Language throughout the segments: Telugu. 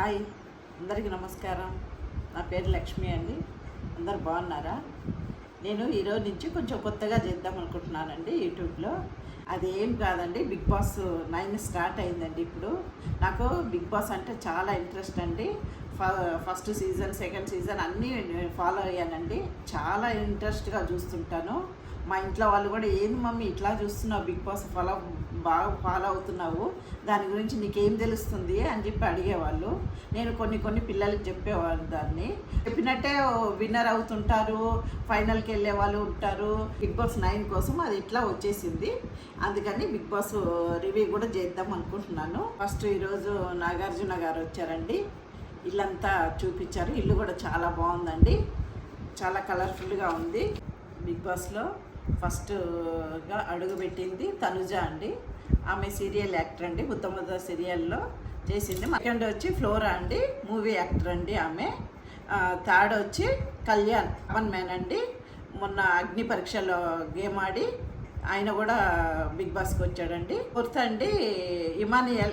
హాయ్ అందరికీ నమస్కారం. నా పేరు లక్ష్మి అండి. అందరు బాగున్నారా? నేను ఈరోజు నుంచి కొంచెం కొత్తగా చేద్దాం అనుకుంటున్నానండి యూట్యూబ్లో. అదేం కాదండి బిగ్ బాస్ నైన్ స్టార్ట్ అయిందండి ఇప్పుడు. నాకు బిగ్ బాస్ అంటే చాలా ఇంట్రెస్ట్ అండి. ఫ- ఫస్ట్ సీజన్ సెకండ్ సీజన్ అన్నీ ఫాలో అయ్యానండి. చాలా ఇంట్రెస్ట్గా చూస్తుంటాను. మా ఇంట్లో వాళ్ళు కూడా ఏంది మమ్మీ ఇట్లా చూస్తున్నావు? బిగ్ బాస్ ఫాలో బాగా ఫాలో అవుతున్నావు? దాని గురించి నీకేం తెలుస్తుంది? అని చెప్పి అడిగేవాళ్ళు. నేను కొన్ని కొన్ని పిల్లలకి చెప్పేవాళ్ళు దాన్ని. చెప్పినట్టే విన్నర్ అవుతుంటారు ఫైనల్కి వెళ్ళే వాళ్ళు ఉంటారు. బిగ్ బాస్ నైన్ కోసం అది ఇట్లా వచ్చేసింది. అందుకని బిగ్ బాస్ రివ్యూ కూడా చేద్దాం అనుకుంటున్నాను. ఫస్ట్ ఈరోజు నాగార్జున గారు వచ్చారండి. ఇల్లంతా చూపించారు. ఇల్లు కూడా చాలా బాగుందండి. చాలా కలర్ఫుల్గా ఉంది. బిగ్ బాస్లో ఫస్ట్గా అడుగుపెట్టింది తనుజ అండి. ఆమె సీరియల్ యాక్టర్ అండి ముద్ద సీరియల్లో చేసింది. సెకండ్ వచ్చి ఫ్లోరా అండి మూవీ యాక్టర్ అండి ఆమె. థర్డ్ వచ్చి కళ్యాణ్ అవన్ మ్యాన్ అండి. మొన్న అగ్ని పరీక్షలో గేమ్ ఆడి ఆయన కూడా బిగ్ బాస్కి వచ్చాడండి. గుర్తండి అండి ఇమానియల్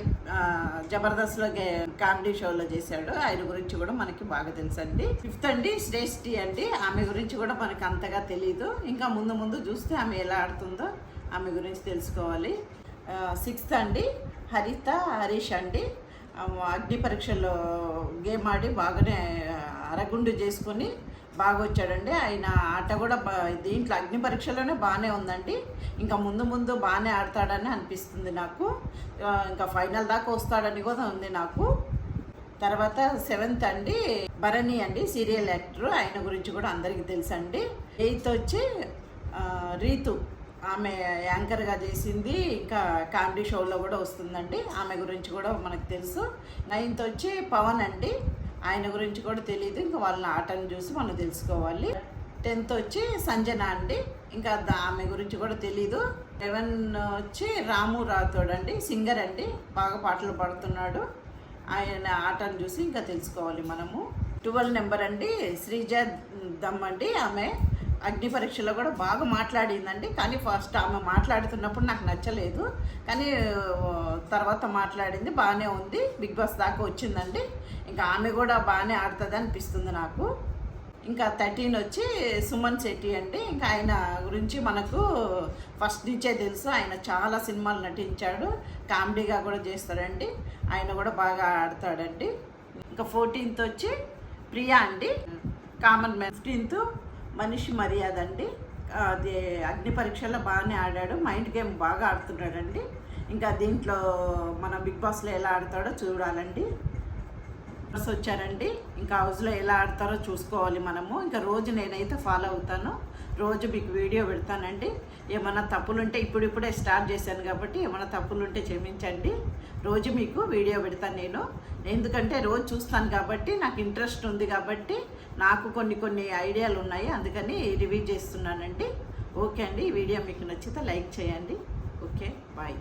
జబర్దస్త్లో గే- కామెడీ షోలో చేశాడు. ఆయన గురించి కూడా మనకి బాగా తెలుసు అండి ఫిఫ్త్ అండి శ్రేష్ఠి అండి. ఆమె గురించి కూడా మనకి అంతగా తెలియదు ఇంకా ముందు ముందు చూస్తే ఆమె ఎలా ఆడుతుందో ఆమె గురించి తెలుసుకోవాలి. సిక్స్త్ అండి హరిత హరీష్ అండి. అగ్ని పరీక్షల్లో గేమ్ ఆడి బాగానే అరగుండు చేసుకొని బాగా వచ్చాడండి ఆయన ఆట కూడా దీంట్లో అగ్ని పరీక్షలోనే బాగానే ఉందండి. ఇంకా ముందు ముందు బాగానే ఆడతాడని అనిపిస్తుంది నాకు. ఇంకా ఫైనల్ దాకా వస్తాడని కూడా ఉంది నాకు. తర్వాత సెవెంత్ అండి భరణి అండి సీరియల్ యాక్టర్. ఆయన గురించి కూడా అందరికీ తెలుసు అండి ఎయిత్ వచ్చి రీతు. ఆమె యాంకర్గా చేసింది. ఇంకా కామెడీ షోలో కూడా వస్తుందండి. ఆమె గురించి కూడా మనకు తెలుసు. నైన్త్ వచ్చి పవన్ అండి. ఆయన గురించి కూడా తెలియదు ఇంకా వాళ్ళని ఆటను చూసి మనం తెలుసుకోవాలి. టెన్త్ వచ్చి సంజన అండి. ఇంకా దా- ఆమె గురించి కూడా తెలీదు. లెవెన్ వచ్చి రాము రాథోడ్ అండి. సింగర్ అండి. బాగా పాటలు పాడుతున్నాడు. ఆయన ఆటను చూసి ఇంకా తెలుసుకోవాలి మనము. ట్వెల్వ్ నెంబర్ అండి. శ్రీజ దమ్ అండి ఆమె. అగ్ని పరీక్షలో కూడా బాగా మాట్లాడిందండి. కానీ ఫస్ట్ ఆమె మాట్లాడుతున్నప్పుడు నాకు నచ్చలేదు. కానీ తర్వాత మాట్లాడింది బాగానే ఉంది. బిగ్ బాస్ దాకా వచ్చిందండి. ఇంకా ఆమె కూడా బాగానే ఆడుతుంది అనిపిస్తుంది నాకు. ఇంకా థర్టీన్ వచ్చి సుమన్ శెట్టి అండి. ఇంకా ఆయన గురించి మనకు ఫస్ట్ నుంచే తెలుసు. ఆయన చాలా సినిమాలు నటించాడు. కామెడీగా కూడా చేస్తాడండి. ఆయన కూడా బాగా ఆడతాడండి. ఇంకా ఫోర్టీన్త్ వచ్చి ప్రియా అండి. Common man. ఫిఫ్టీన్త్ మనిషి మర్యాద అండి. అది అగ్ని పరీక్షలో బాగానే ఆడాడు. మైండ్ గేమ్ బాగా ఆడుతున్నాడండి. ఇంకా దీంట్లో మన బిగ్ బాస్లో ఎలా ఆడతాడో చూడాలండి. వచ్చారండి. ఇంకా హౌస్లో ఎలా ఆడతారో చూసుకోవాలి మనము. ఇంకా రోజు నేనైతే ఫాలో అవుతాను. రోజు మీకు వీడియో పెడతానండి. ఏమైనా తప్పులుంటే ఇప్పుడిప్పుడే స్టార్ట్ చేశాను కాబట్టి ఏమైనా తప్పులుంటే క్షమించండి. రోజు మీకు వీడియో పెడతాను నేను. ఎందుకంటే రోజు చూస్తాను కాబట్టి నాకు ఇంట్రెస్ట్ ఉంది కాబట్టి నాకు కొన్ని కొన్ని ఐడియాలు ఉన్నాయి. అందుకని రివ్యూ చేస్తున్నానండి. ఓకే అండి. ఈ వీడియో మీకు నచ్చితే లైక్ చేయండి. Okay bye